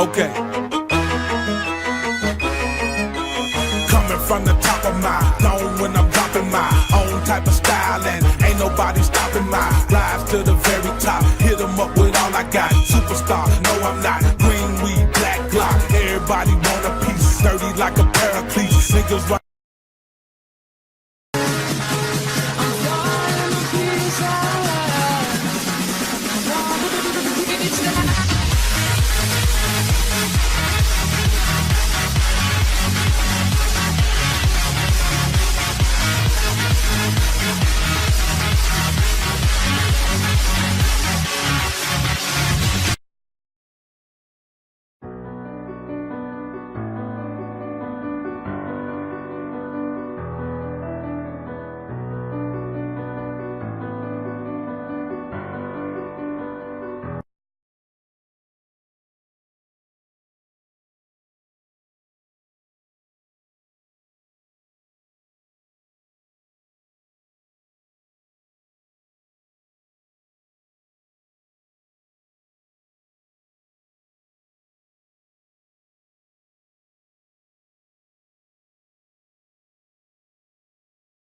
Okay. Coming from the top of my long when I'm dropping my own type of style and ain't nobody stopping my rise to the very top. Hit them up with all I got. Superstar, no I'm not. Green weed, black block. Everybody want a piece. Dirty like a paraclete. Niggas